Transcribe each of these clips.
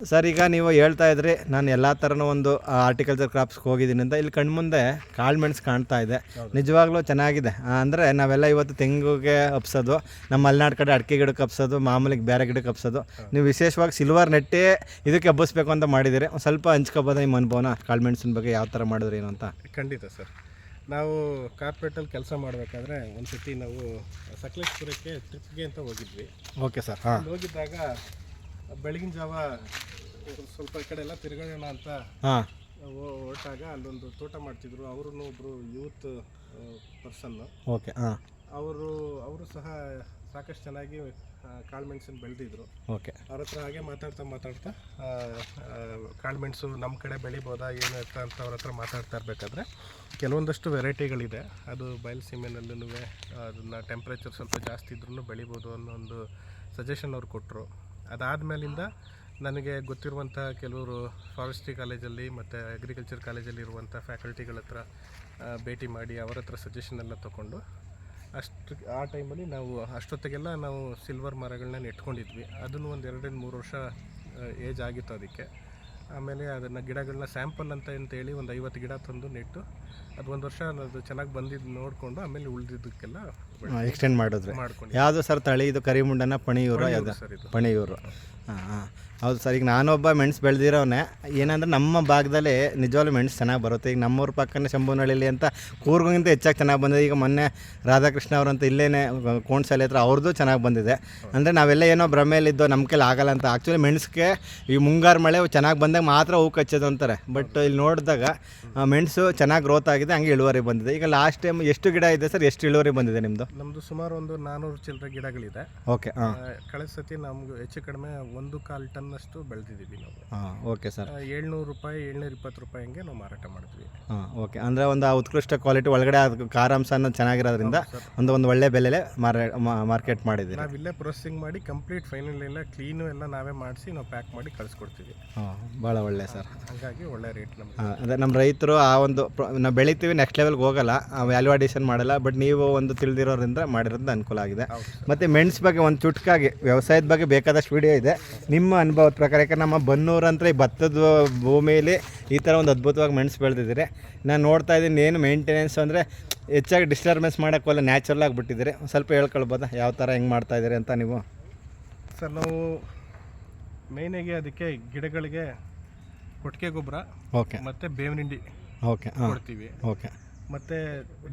Sir ಈಗ ನೀವು ಹೇಳ್ತಾ ಇದ್ರಿ ನಾನು ಎಲ್ಲ ಥರನೂ ಒಂದು ಆರ್ಟಿಕಲ್ಚರ್ ಕ್ರಾಪ್ಸ್ಗೆ ಹೋಗಿದ್ದೀನಿ ಅಂತ. ಇಲ್ಲಿ ಕಣ್ಮುಂದೆ ಕಾಳು ಮೆಣಸು ಕಾಣ್ತಾ ಇದೆ. ನಿಜವಾಗ್ಲೂ ಚೆನ್ನಾಗಿದೆ. ಅಂದರೆ ನಾವೆಲ್ಲ ಇವತ್ತು ತೆಂಗುಗೆ ಹಬ್ಸೋದು ನಮ್ಮ ಮಲೆನಾಡು ಕಡೆ ಅಡಿಕೆ ಗಿಡಕ್ಕೆ ಹಬ್ಸೋದು ಮಾಮೂಲಿ ಬೇರೆ ಗಿಡಕ್ಕೆ ಹಬ್ಸೋದು ನೀವು ವಿಶೇಷವಾಗಿ ಸಿಲ್ವರ್ ನೆಟ್ಟೇ ಇದಕ್ಕೆ ಹಬ್ಬಿಸ್ಬೇಕು ಅಂತ ಮಾಡಿದ್ದೀರಿ. ಒಂದು ಸ್ವಲ್ಪ ಹಂಚ್ಕೋಬೋದ ನಿಮ್ಮ ಅನುಭವನ ಕಾಳು ಮೆಣಸಿನ ಬಗ್ಗೆ ಯಾವ ಥರ ಮಾಡಿದ್ರಿ ಏನು ಅಂತ? ಖಂಡಿತ ಸರ್. ನಾವು ಕಾರ್ಪೆಟಲ್ಲಿ ಕೆಲಸ ಮಾಡಬೇಕಾದ್ರೆ ಒಂದು ಸತಿ ನಾವು ಸಕಲೇಶ್ಪುರಕ್ಕೆ ಟ್ರಿಪ್ಗೆ ಅಂತ ಹೋಗಿದ್ವಿ. ಓಕೆ ಸರ್ ಹಾಂ. ಹೋಗಿದ್ದಾಗ ಬೆಳಗಿನ ಜಾವ ಸ್ವಲ್ಪ ಕಡೆ ಎಲ್ಲ ತಿರುಗಣ ಅಂತ ಹಾಂ. ಹೊರಟಾಗ ಅಲ್ಲೊಂದು ತೋಟ ಮಾಡ್ತಿದ್ರು. ಅವರು ಒಬ್ರು ಯೂತ್ ಪರ್ಸನ್ ಓಕೆ ಹಾಂ. ಅವರು ಅವರು ಸಹ ಸಾಕಷ್ಟು ಚೆನ್ನಾಗಿ ಕಾಳುಮೆಣಸನ್ನು ಬೆಳೆದಿದ್ರು. ಓಕೆ. ಅವ್ರ ಹತ್ರ ಹಾಗೆ ಮಾತಾಡ್ತಾ ಮಾತಾಡ್ತಾ ಕಾಳು ಮೆಣಸು ಕಾಳುಮೆಣಸು ನಮ್ಮ ಕಡೆ ಬೆಳಿಬೋದಾ ಏನು ಅಂತ ಅಂತ ಅವ್ರ ಹತ್ರ ಮಾತಾಡ್ತಾ ಇರಬೇಕಾದ್ರೆ ಕೆಲವೊಂದಷ್ಟು ವೆರೈಟಿಗಳಿದೆ. ಅದು ಬಯಲುಸೀಮೆನಲ್ಲೂ ಅದನ್ನು ಟೆಂಪ್ರೇಚರ್ ಸ್ವಲ್ಪ ಜಾಸ್ತಿ ಇದ್ರೂ ಬೆಳಿಬೋದು ಅನ್ನೋ ಒಂದು ಸಜೆಷನ್ ಅವ್ರು ಕೊಟ್ಟರು ಅದಾದಮೇಲಿಂದ ನನಗೆ ಗೊತ್ತಿರುವಂಥ ಕೆಲವರು ಫಾರೆಸ್ಟ್ರಿ ಕಾಲೇಜಲ್ಲಿ ಮತ್ತು ಅಗ್ರಿಕಲ್ಚರ್ ಕಾಲೇಜಲ್ಲಿ ಇರುವಂಥ ಫ್ಯಾಕಲ್ಟಿಗಳ ಹತ್ರ ಭೇಟಿ ಮಾಡಿ ಅವರ ಹತ್ರ ಸಜೆಷನ್ ಎಲ್ಲ ತೊಗೊಂಡು ಅಷ್ಟು, ಆ ಟೈಮಲ್ಲಿ ನಾವು ಅಷ್ಟೊತ್ತಿಗೆಲ್ಲ ನಾವು ಸಿಲ್ವರ್ ಮರಗಳನ್ನ ನೆಟ್ಕೊಂಡಿದ್ವಿ. ಅದನ್ನು ಒಂದು ಎರಡರಿಂದ ಮೂರು ವರ್ಷ ಏಜ್ ಆಗಿತ್ತು ಅದಕ್ಕೆ. ಆಮೇಲೆ ಅದನ್ನು ಗಿಡಗಳನ್ನ ಸ್ಯಾಂಪಲ್ ಅಂತ ಅಂತೇಳಿ ಒಂದು ಐವತ್ತು ಗಿಡ ತಂದು ನೆಟ್ಟು ಅದು ಒಂದು ವರ್ಷ ಅದು ಚೆನ್ನಾಗಿ ಬಂದಿದ್ದು ನೋಡಿಕೊಂಡು ಆಮೇಲೆ ಉಳಿದಿದ್ದಕ್ಕೆಲ್ಲ ಎಕ್ಸ್ಟೆಂಡ್ ಮಾಡಿದ್ರೆ. ಮಾಡ್ಕೊಂಡು ಯಾವುದು ಸರ್ ತಳಿ? ಇದು ಕರಿಮುಂಡನ ಪಣಿಯೂರು ಯಾವುದು? ಸರ್ ಇದು. ಪಣಿಯೂರು. ಹಾಂ ಹಾಂ. ಹೌದು ಸರ್ ಈಗ ನಾನೊಬ್ಬ ಮೆಣಸು ಬೆಳೆದಿರೋನೆ ಏನಂದ್ರೆ ನಮ್ಮ ಭಾಗದಲ್ಲಿ ನಿಜವಾಗ್ಲೂ ಮೆಣಸು ಚೆನ್ನಾಗಿ ಬರುತ್ತೆ. ಈಗ ನಮ್ಮೂರ ಪಕ್ಕನೇ ಶಂಭುನಳ್ಳಿಲಿ ಅಂತ ಕೂರ್ಗಿಂತ ಹೆಚ್ಚಾಗಿ ಚೆನ್ನಾಗಿ ಬಂದಿದೆ. ಈಗ ಮೊನ್ನೆ ರಾಧಾಕೃಷ್ಣ ಅವರಂತ ಇಲ್ಲೇನೆ ಕೋಣಸಲಿ ಹತ್ರ ಅವ್ರದ್ದು ಚೆನ್ನಾಗಿ ಬಂದಿದೆ. ಅಂದರೆ ನಾವೆಲ್ಲ ಏನೋ ಭ್ರಮೆಯಲ್ಲಿದ್ದೋ ನಮ್ಮ ಕೈಲಿ ಆಗಲ್ಲ ಅಂತ. ಆ್ಯಕ್ಚುಲಿ ಮೆಣಸಿಗೆ ಈ ಮುಂಗಾರು ಮಳೆ ಚೆನ್ನಾಗಿ ಬಂದಾಗ ಮಾತ್ರ ಹೂ ಕಚ್ಚೋದು ಅಂತಾರೆ. ಬಟ್ ಇಲ್ಲಿ ನೋಡಿದಾಗ ಮೆಣಸು ಚೆನ್ನಾಗಿ ಗ್ರೋತ್ ಆಗಿದೆ ಹಂಗೆ ಇಳುವರಿ ಬಂದಿದೆ. ಈಗ ಲಾಸ್ಟ್ ಟೈಮ್ ಎಷ್ಟು ಗಿಡ ಇದೆ ಸರ್? ಎಷ್ಟು ಇಳುವರಿ ಬಂದಿದೆ ನಿಮ್ಮದು ನಮ್ಮದು ಸುಮಾರು ಒಂದು ನಾನ್ನೂರು ಚಿಲ್ಲರೆ ಗಿಡಗಳಿದೆ. ಓಕೆ ಹಾಂ. ಕಳೆದ ಸತಿ ನಮ್ಗೆ ಹೆಚ್ಚು ಕಡಿಮೆ ಒಂದು ಕಾಲು ಟನ್ನಷ್ಟು ಬೆಳೆದಿದ್ದೀವಿ ನಾವು. ಹಾಂ ಓಕೆ ಸರ್ ಏಳ್ನೂರು ರೂಪಾಯಿ ಏಳ್ನೂರ ಇಪ್ಪತ್ತು ರೂಪಾಯಿ ಹಂಗೆ ನಾವು ಮಾರಾಟ ಮಾಡ್ತೀವಿ. ಹಾಂ ಓಕೆ ಅಂದರೆ ಒಂದು ಉತ್ಕೃಷ್ಟ ಕ್ವಾಲಿಟಿ ಒಳಗಡೆ ಅದು ಕಾರಾಂಶ ಅನ್ನೋದು ಚೆನ್ನಾಗಿರೋದ್ರಿಂದ ಒಂದು ಒಂದು ಒಳ್ಳೆ ಬೆಲೆಲೆ ಮಾರ ಮಾರ್ಕೆಟ್ ಮಾಡಿದ್ವಿ ನಾವು ಇಲ್ಲೇ ಪ್ರೊಸೆಸಿಂಗ್ ಮಾಡಿ ಕಂಪ್ಲೀಟ್ ಫೈನಲ್ ಎಲ್ಲ ಕ್ಲೀನು ಎಲ್ಲ ನಾವೇ ಮಾಡಿಸಿ ನಾವು ಪ್ಯಾಕ್ ಮಾಡಿ ಕಳಿಸ್ಕೊಡ್ತೀವಿ. ಹಾಂ ಭಾಳ ಒಳ್ಳೆ ಸರ್ ಹಾಗಾಗಿ ಒಳ್ಳೆ ರೇಟ್ ನಮ್ಗೆ ಹಾಂ ಅದೇ ನಮ್ಮ ರೈತರು ಆ ಒಂದು ಪ್ರ- ನಾವು ಬೆಳಿತೀವಿ ನೆಕ್ಸ್ಟ್ ಲೆವೆಲ್ಗೆ ಹೋಗಲ್ಲ ವ್ಯಾಲ್ಯೂ ಅಡಿಷನ್ ಮಾಡಲ್ಲ ಬಟ್ ನೀವು ಒಂದು ತಿಳಿದಿರೋದ್ರಿಂದ ಮಾಡಿರೋದು ಅನುಕೂಲ ಆಗಿದೆ. ಮತ್ತು ಮೆಣಸು ಬಗ್ಗೆ ಒಂದು ಚುಟ್ಕಾಗಿ ವ್ಯವಸಾಯದ ಬಗ್ಗೆ ಬೇಕಾದಷ್ಟು ವಿಡಿಯೋ ಇದೆ. ನಿಮ್ಮ ಅನುಭವದ ಪ್ರಕಾರ ಯಾಕಂದ್ರೆ ನಮ್ಮ ಬನ್ನೂರು ಅಂತ ಈ ಭತ್ತದ ಭೂಮಿಯಲ್ಲಿ ಈ ಥರ ಒಂದು ಅದ್ಭುತವಾಗಿ ಮೆಣಸು ಬೆಳೆದಿದ್ದೀರಿ. ನಾನು ನೋಡ್ತಾ ಇದ್ದೀನಿ ಏನು ಮೇಂಟೆನೆನ್ಸ್ ಅಂದರೆ ಹೆಚ್ಚಾಗಿ ಡಿಸ್ಟರ್ಬೆನ್ಸ್ ಮಾಡೋಕ್ಕಲ್ಲ ನ್ಯಾಚುರಲ್ ಆಗಿಬಿಟ್ಟಿದ್ದೀರಿ ಒಂದು ಸ್ವಲ್ಪ ಹೇಳ್ಕೊಳ್ಬೋದಾ? ಯಾವ ಥರ ಹೆಂಗೆ ಮಾಡ್ತಾ ಇದ್ದೀರಿ ಅಂತ ನೀವು? ಸರ್ ನಾವು ಮೇಯ್ನಾಗಿ ಅದಕ್ಕೆ ಗಿಡಗಳಿಗೆ ಕೊಟ್ಟಿಗೆ ಗೊಬ್ಬರ ಓಕೆ. ಮತ್ತೆ ಬೇವಿನ ಹಿಂಡಿ ಓಕೆ ಹಾಂ. ಕೊಡ್ತೀವಿ. ಓಕೆ. ಮತ್ತೆ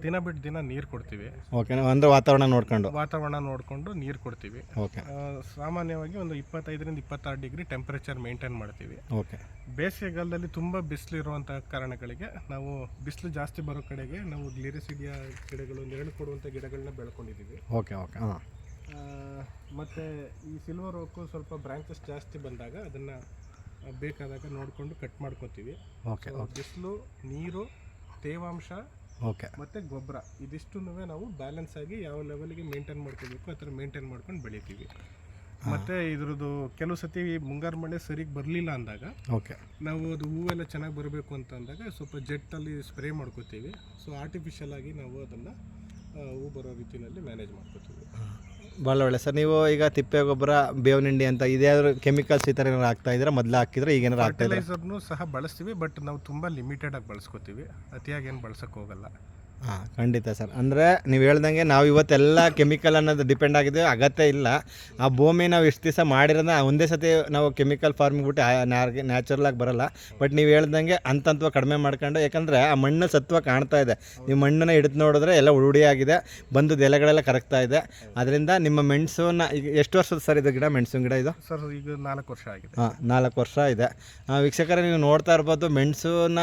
ದಿನ ಬಿಟ್ಟು ದಿನ ನೀರು ಕೊಡ್ತೀವಿ. ಓಕೆ ಅಂದರೆ ವಾತಾವರಣ ನೋಡ್ಕೊಂಡು. ವಾತಾವರಣ ನೋಡಿಕೊಂಡು ನೀರು ಕೊಡ್ತೀವಿ. ಓಕೆ. ಆ, ಸಾಮಾನ್ಯವಾಗಿ ಒಂದು ಇಪ್ಪತ್ತೈದರಿಂದ ಇಪ್ಪತ್ತಾರು ಡಿಗ್ರಿ ಟೆಂಪರೇಚರ್ ಮೇಂಟೈನ್ ಮಾಡ್ತೀವಿ. ಓಕೆ. ಬೇಸಿಗೆಗಾಲದಲ್ಲಿ ತುಂಬ ಬಿಸಿಲು ಇರುವಂಥ ಕಾರಣಗಳಿಗೆ ನಾವು ಬಿಸಿಲು ಜಾಸ್ತಿ ಬರೋ ಕಡೆಗೆ ನಾವು ಗ್ಲಿರಿಸಿಡಿಯ ಗಿಡಗಳು ನೆರಳು ಕೊಡುವಂಥ ಗಿಡಗಳನ್ನ ಬೆಳ್ಕೊಂಡಿದ್ದೀವಿ. ಓಕೆ ಓಕೆ ಹಾಂ. ಮತ್ತೆ ಈ ಸಿಲ್ವರ್ ಓಕು ಸ್ವಲ್ಪ ಬ್ರಾಂಚಸ್ ಜಾಸ್ತಿ ಬಂದಾಗ ಅದನ್ನು ಬೇಕಾದಾಗ ನೋಡಿಕೊಂಡು ಕಟ್ ಮಾಡ್ಕೊತೀವಿ. ಓಕೆ ಬಿಸಿಲು ನೀರು ತೇವಾಂಶ ಓಕೆ. ಮತ್ತು ಗೊಬ್ಬರ ಇದಿಷ್ಟು ನಾವು ಬ್ಯಾಲೆನ್ಸ್ ಆಗಿ ಯಾವ ಲೆವೆಲ್ಗೆ ಮೇಂಟೈನ್ ಮಾಡ್ಕೋಬೇಕು ಆ ಥರ ಮೇಂಟೈನ್ ಮಾಡ್ಕೊಂಡು ಬೆಳಿತೀವಿ. ಮತ್ತು ಇದ್ರದ್ದು ಕೆಲವು ಸತಿ ಮುಂಗಾರು ಮಳೆ ಸರಿಗೆ ಬರಲಿಲ್ಲ ಅಂದಾಗ ಓಕೆ. ನಾವು ಅದು ಹೂವೆಲ್ಲ ಚೆನ್ನಾಗಿ ಬರಬೇಕು ಅಂತ ಅಂದಾಗ ಸ್ವಲ್ಪ ಜೆಟ್ಟಲ್ಲಿ ಸ್ಪ್ರೇ ಮಾಡ್ಕೋತೀವಿ. ಸೊ ಆರ್ಟಿಫಿಷಿಯಲ್ ಆಗಿ ನಾವು ಅದನ್ನು ಹೂ ಬರೋ ರೀತಿಯಲ್ಲಿ ಮ್ಯಾನೇಜ್ ಮಾಡ್ಕೋತೀವಿ. ಭಾಳ ಒಳ್ಳೆ. ಸರ್, ನೀವು ಈಗ ತಿಪ್ಪೆ ಗೊಬ್ಬರ, ಬೇವಿನ ಹಿಂಡಿ ಅಂತ ಇದ್ಯಾವ್ದು ಕೆಮಿಕಲ್ಸ್ ಈ ಥರ ಏನಾರು ಹಾಕ್ತಾ ಇದ್ರೆ ಮೊದಲು ಹಾಕಿದ್ರೆ ಈಗ ಏನಾರು ಹಾಕ್ತಾ ಇದ್ರೆ ಸಹ ಬಳಸ್ತೀವಿ, ಬಟ್ ನಾವು ತುಂಬ ಲಿಮಿಟೆಡ್ ಆಗಿ ಬಳಸ್ಕೋತೀವಿ. ಅತಿಯಾಗಿ ಏನು ಬಳಸೋಕೆ ಹೋಗಲ್ಲ. ಹಾಂ ಖಂಡಿತ ಸರ್. ಅಂದರೆ ನೀವು ಹೇಳ್ದಂಗೆ ನಾವು ಇವತ್ತೆಲ್ಲ ಕೆಮಿಕಲ್ ಅನ್ನೋದು ಡಿಪೆಂಡ್ ಆಗಿದೆ ಅಗತ್ಯ ಇಲ್ಲ. ಆ ಭೂಮಿ ನಾವು ಇಷ್ಟು ದಿವಸ ಮಾಡಿರೋದ ಒಂದೇ ಸತಿ ನಾವು ಕೆಮಿಕಲ್ ಫಾರ್ಮಿಂಗ್ ಬಿಟ್ಟು ನ್ಯಾಚುರಲ್ ಆಗಿ ಬರಲ್ಲ. ಬಟ್ ನೀವು ಹೇಳ್ದಂಗೆ ಅಂತಂತ್ವ ಕಡಿಮೆ ಮಾಡ್ಕೊಂಡು ಯಾಕಂದರೆ ಆ ಮಣ್ಣು ಸತ್ವ ಕಾಣ್ತಾ ಇದೆ. ನೀವು ಮಣ್ಣನ್ನ ಹಿಡಿದು ನೋಡಿದ್ರೆ ಎಲ್ಲ ಉರುಡಿಯಾಗಿದೆ ಬಂದು ಎಲೆಗಳೆಲ್ಲ ಕರಗ್ತಾ ಇದೆ. ಅದರಿಂದ ನಿಮ್ಮ ಮೆಣಸನ್ನ ಈಗ ಎಷ್ಟು ವರ್ಷದ ಸರ್ ಇದು ಗಿಡ ಮೆಣಸಿನ ಗಿಡ ಇದು? ಸರ್ ಈಗ ನಾಲ್ಕು ವರ್ಷ ಆಗಿದೆ. ಹಾಂ ನಾಲ್ಕು ವರ್ಷ ಇದೆ. ವೀಕ್ಷಕರೇ ನೀವು ನೋಡ್ತಾ ಇರ್ಬೋದು ಮೆಣಸನ್ನ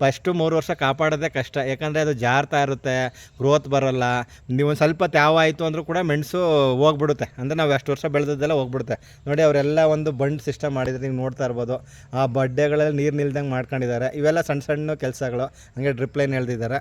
ಫಸ್ಟು ಮೂರು ವರ್ಷ ಕಾಪಾಡೋದೇ ಕಷ್ಟ. ಯಾಕಂದರೆ ಅದು ಜಾರ್ತಾ ಇರುತ್ತೆ ಗ್ರೋತ್ ಬರೋಲ್ಲ. ನೀವು ಒಂದು ಸ್ವಲ್ಪ ತ್ಯಾವ ಆಯಿತು ಅಂದರೂ ಕೂಡ ಮೆಣಸು ಹೋಗ್ಬಿಡುತ್ತೆ. ಅಂದರೆ ನಾವು ಎಷ್ಟು ವರ್ಷ ಬೆಳೆದದ್ದೆಲ್ಲ ಹೋಗ್ಬಿಡುತ್ತೆ. ನೋಡಿ ಅವರೆಲ್ಲ ಒಂದು ಬಂಡ್ ಸಿಸ್ಟಮ್ ಮಾಡಿದರೆ ನೀವು ನೋಡ್ತಾ ಇರ್ಬೋದು. ಆ ಬಡ್ಡೆಗಳಲ್ಲಿ ನೀರು ನಿಲ್ದಂಗೆ ಮಾಡ್ಕೊಂಡಿದ್ದಾರೆ. ಇವೆಲ್ಲ ಸಣ್ಣ ಸಣ್ಣ ಕೆಲಸಗಳು. ಹಂಗೆ ಡ್ರಿಪ್ ಲೈನ್ ಎಳ್ದಿದ್ದಾರೆ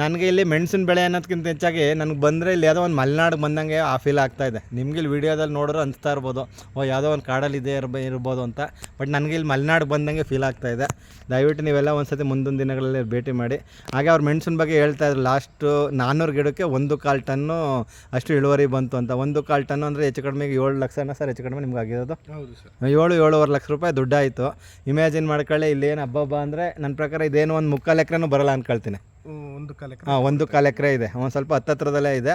ನನಗೆ ಇಲ್ಲಿ ಮೆಣಸಿನ ಬೆಳೆ ಅನ್ನೋದಕ್ಕಿಂತ ಹೆಚ್ಚಾಗಿ ನನಗೆ ಬಂದರೆ ಇಲ್ಲಿ ಯಾವುದೋ ಒಂದು ಮಲೆನಾಡು ಬಂದಂಗೆ ಆ ಫೀಲ್ ಆಗ್ತಾ ಇದೆ. ನಿಮ್ಗೆ ಇಲ್ಲಿ ವೀಡಿಯೋದಲ್ಲಿ ನೋಡಿದ್ರೆ ಅನಿಸ್ತಾ ಇರ್ಬೋದು, ಓ, ಯಾವುದೋ ಒಂದು ಕಾಡಲ್ಲಿ ಇದೆ ಇರ್ಬ, ಇರ್ಬೋದು ಅಂತ. ಬಟ್ ನನಗೆ ಇಲ್ಲಿ ಮಲೆನಾಡು ಬಂದಂಗೆ ಫೀಲ್ ಆಗ್ತಾ ಇದೆ. ದಯವಿಟ್ಟು ನೀವು ನೀವೆಲ್ಲ ಒಂದ್ಸತಿ ಮುಂದಿನ ದಿನಗಳಲ್ಲಿ ಭೇಟಿ ಮಾಡಿ. ಹಾಗೆ ಅವ್ರು ಮೆಣಸಿನ ಬಗ್ಗೆ ಹೇಳ್ತಾ ಇದ್ರು ಲಾಸ್ಟು ನಾನ್ನೂರು ಗಿಡಕ್ಕೆ ಒಂದು ಕಾಲು ಟನ್ನು ಅಷ್ಟು ಇಳುವರಿ ಬಂತು ಅಂತ. ಒಂದು ಕಾಲು ಟನ್ನು ಅಂದರೆ ಹೆಚ್ಚು ಕಡಿಮೆ ಏಳು ಲಕ್ಷನ ಸರ್? ಹೆಚ್ಚು ಕಡಿಮೆ ನಿಮ್ಗೆ ಆಗಿರೋದು? ಏಳು ಏಳುವರೆ ಲಕ್ಷ ರೂಪಾಯಿ ದುಡ್ಡಾಯಿತು. ಇಮ್ಯಾಜಿನ್ ಮಾಡ್ಕೊಳ್ಳಿ ಇಲ್ಲೇನು ಹಬ್ಬ ಹಬ್ಬ ಅಂದರೆ ನನ್ನ ಪ್ರಕಾರ ಇದೇನು ಒಂದು ಮುಕ್ಕಾಲು ಎಕರೆನೂ ಬರಲ್ಲ ಅಂದ್ಕೊಳ್ತೀನಿ ಒಂದು ಕಾಲು ಎಕರೆ ಇದೆ. ಒಂದು ಸ್ವಲ್ಪ ಹತ್ತತ್ರದಲ್ಲೇ ಇದೆ.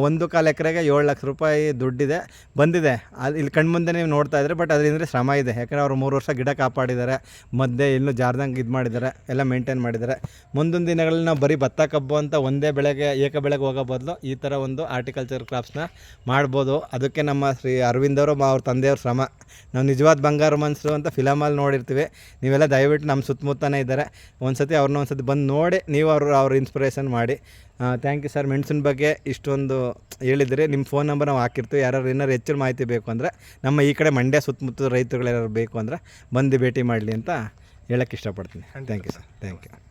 ಒಂದು ಕಾಲು ಎಕರೆಗೆ ಏಳು ಲಕ್ಷ ರೂಪಾಯಿ ದುಡ್ಡಿದೆ. ಬಂದಿದೆ. ಅದು ಇಲ್ಲಿ ಕಣ್ಮುಂದೆ ನೀವು ನೋಡ್ತಾ ಇದ್ರೆ, ಬಟ್ ಅದರಿಂದ ಶ್ರಮ ಇದೆ. ಯಾಕಂದರೆ ಅವರು ಮೂರು ವರ್ಷ ಗಿಡ ಕಾಪಾಡಿದ್ದಾರೆ. ಮಧ್ಯೆ ಇಲ್ಲೂ ಜಾರ್ದಂಗೆ ಇದು ಮಾಡಿದ್ದಾರೆ. ಎಲ್ಲ ಮೇಂಟೈನ್ ಮಾಡಿದ್ದಾರೆ. ಮುಂದಿನ ದಿನಗಳಲ್ಲಿ ನಾವು ಬರೀ ಭತ್ತ ಕಬ್ಬು ಅಂತ ಒಂದೇ ಬೆಳೆಗೆ, ಏಕ ಬೆಳೆಗೆ ಹೋಗೋ ಬದಲು ಈ ಥರ ಒಂದು ಆರ್ಟಿಕಲ್ಚರ್ ಕ್ರಾಪ್ಸ್ನ ಮಾಡ್ಬೋದು. ಅದಕ್ಕೆ ನಮ್ಮ ಶ್ರೀ ಅರವಿಂದ್ ಅವರು, ಅವ್ರ ತಂದೆಯವ್ರ ಶ್ರಮ. ನಾವು ನಿಜವಾದ ಬಂಗಾರ ಮನಸ್ಸು ಅಂತ ಫಿಲಮಲ್ಲಿ ನೋಡಿರ್ತೀವಿ. ನೀವೆಲ್ಲ ದಯವಿಟ್ಟು ನಮ್ಮ ಸುತ್ತಮುತ್ತನೇ ಇದ್ದಾರೆ. ಒಂದು ಸತಿ ಅವ್ರನ್ನ ಒಂದು ಸತಿ ಬಂದು ನೋಡಿ ನೀವು ಅವರು ಅವ್ರ ಇನ್ಸ್ಪಿರೇಷನ್ ಮಾಡಿ. ಥ್ಯಾಂಕ್ ಯು ಸರ್ ಮೆಣಸಿನ ಬಗ್ಗೆ ಇಷ್ಟೊಂದು ಹೇಳಿದ್ರಿ. ನಿಮ್ಮ ಫೋನ್ ನಂಬರ್ ನಾವು ಹಾಕಿರ್ತೀವಿ. ಯಾರು ಏನಾರು ಹೆಚ್ಚಿನ ಮಾಹಿತಿ ಬೇಕು ಅಂದರೆ ನಮ್ಮ ಈ ಕಡೆ ಮಂಡ್ಯ ಸುತ್ತಮುತ್ತ ರೈತರುಗಳು ಯಾರು ಬೇಕು ಅಂದರೆ ಬಂದು ಭೇಟಿ ಮಾಡಲಿ ಅಂತ ಹೇಳೋಕ್ಕೆ ಇಷ್ಟಪಡ್ತೀನಿ. Thank you sir thank you